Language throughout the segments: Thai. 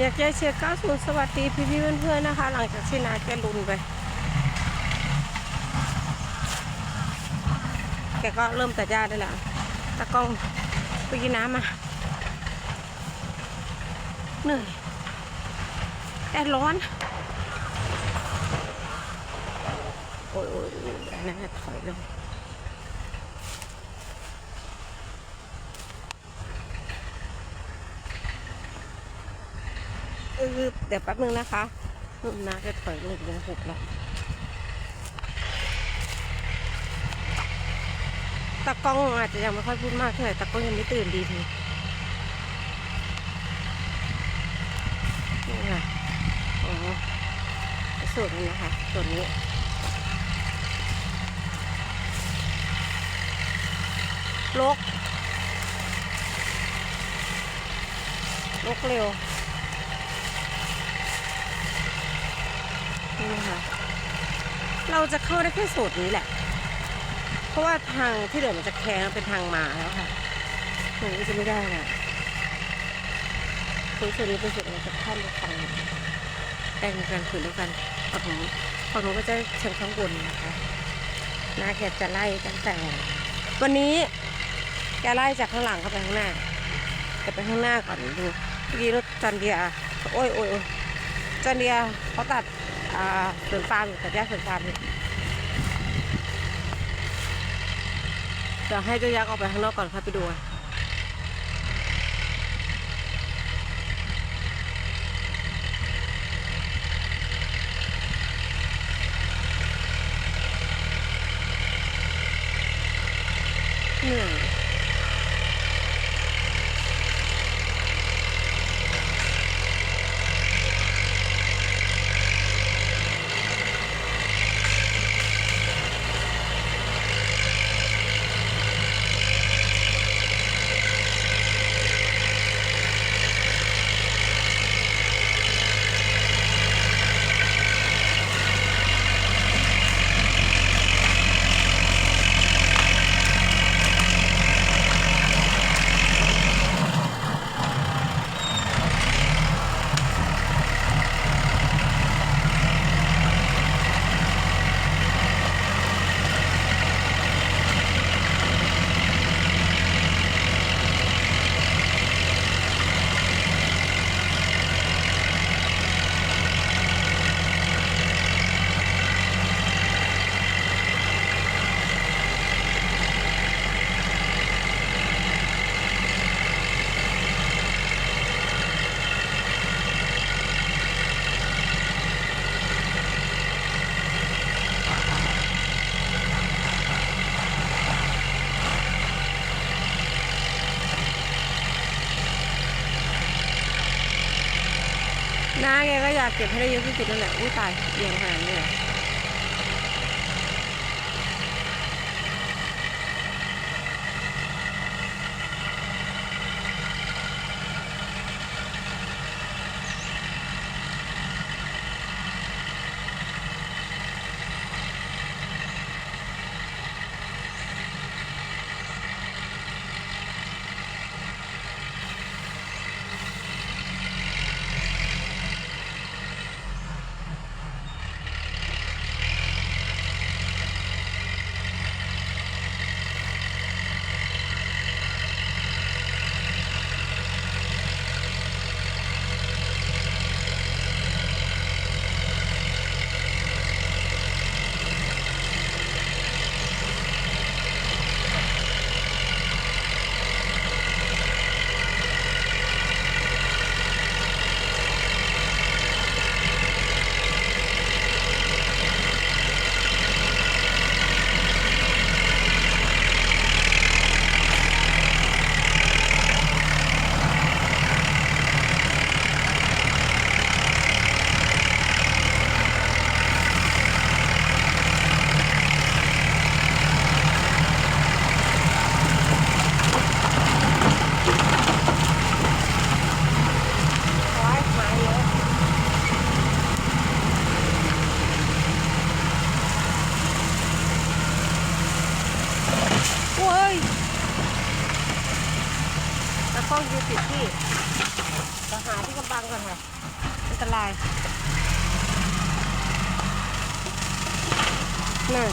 อยากใจเชียร์90 สวัสดีพี่พี่เพื่อนๆนะคะ หลังจากที่นาแกลุนไป แกก็เริ่มตัดหญ้าได้แล้วตากล้องไปกินน้ำมาเหนื่อยแดดร้อน โอ้ยโอ้ยโอ้ยน่าถอยลง เออเดี๋ยวแป๊บนึงนะคะนุ่มนาจะถอยลงลงหุบแล้วตากล้องอาจจะยังไม่ค่อยพูดมากเท่าไหร่ตากล้องยังไม่ตื่นดีทีนี่ไงอ๋อส่วนนี้นะคะส่วนนี้ลกลกเร็ว นี่นะคะเราจะเข้าได้แค่สูตรนี้แหละ เพราะว่าทางที่เหลือมันจะแคงเป็นทางมาแล้วค่ะหนูจะไม่ได้นะคือส่วนนี้เป็นส่วนเราจะข้ามไปฝั่งแบ่งกันคืนแล้วกันฝั่งหนูฝั่งหนูก็จะเชิงข้างบนนะคะนาแกจะไล่ตั้งแต่ วันนี้แกไล่จากข้างหลังเข้าไปข้างหน้าแกไปข้างหน้าก่อนดูเมื่อกี้รถจันเดียโอ้ยโอ้ยจันเดียเขาตัด อ่าสวนฟาร์มอยู่ตัดหญ้าสวนฟาร์มอยู่เดี๋ยวให้เจ้ายักษ์ออกไปข้างนอกก่อนครับไปดูอะ เก็บให้ได้เยอะที่สุดนั่นแหละ อุ้ยตายเอียงขนาดนี้เลยโอ้ยไม้เยอะโอ้ย ต้องอยู่ติดที่จะหาที่กำบังก่อนค่ะอันตรายนั่น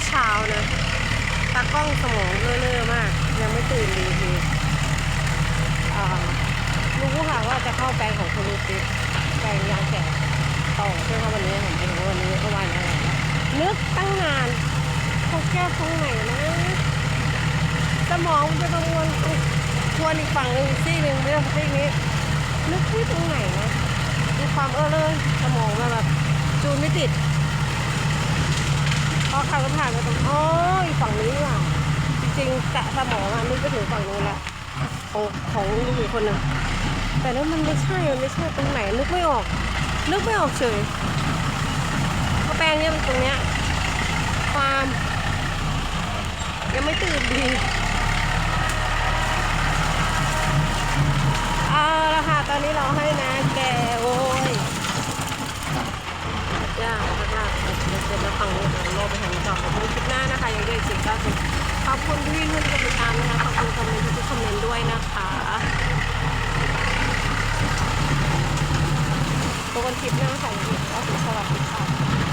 อเช้านะตากล้องสมองเล่อะๆมาก ยังไม่ตื่นดีทีรู้ค่ะว่าจะเข้าแปลงของคุณลูกติ๊กแปลงยางแก่ต่อเพื่อว่าวันนี้ผมไปรู้วันนี้เมื่อวานอะไรนะนึกตั้งนานเขาแก้ตรงไหนนะ สมองมันจะประมวลทวนอีกฝั่งหนึ่งอีกซี่หนึ่งไม่ใช่ซี่นี้นึกที่ตรงไหนนะมีความเออเลยสมองมันแบบจูนไม่ติด ขับรถผ่านไปตรงอ๋ออีกฝั่งนี้นี่หว่าจริงๆกะสมองอะนึกไปถึงฝั่งนู้นละของของลุงอีกคนหนึ่งแต่แล้วมันไม่ใช่มันไม่ใช่ตรงไหนนึกไม่ออก นึกไม่ออกเฉยเพราะแปลงเนี้ยมันตรงเนี้ยฟาร์มยังไม่ตื่นดีเอาละค่ะตอนนี้เราให้นะแกโว้ย ย่างมากๆ เดี๋ยวเสร็จแล้วฝั่งนี้เดี๋ยวเราไปหาต่อขอบคุณคลิปหน้านะคะยังได้สิบเก้าสิบขอบคุณที่เพื่อนติดตามนะคะขอบคุณคอมเมนต์ทุกคอมเมนต์ด้วยนะคะตัวคลิปหน้าของได้สิบเก้าสิบสวัสดีค่ะ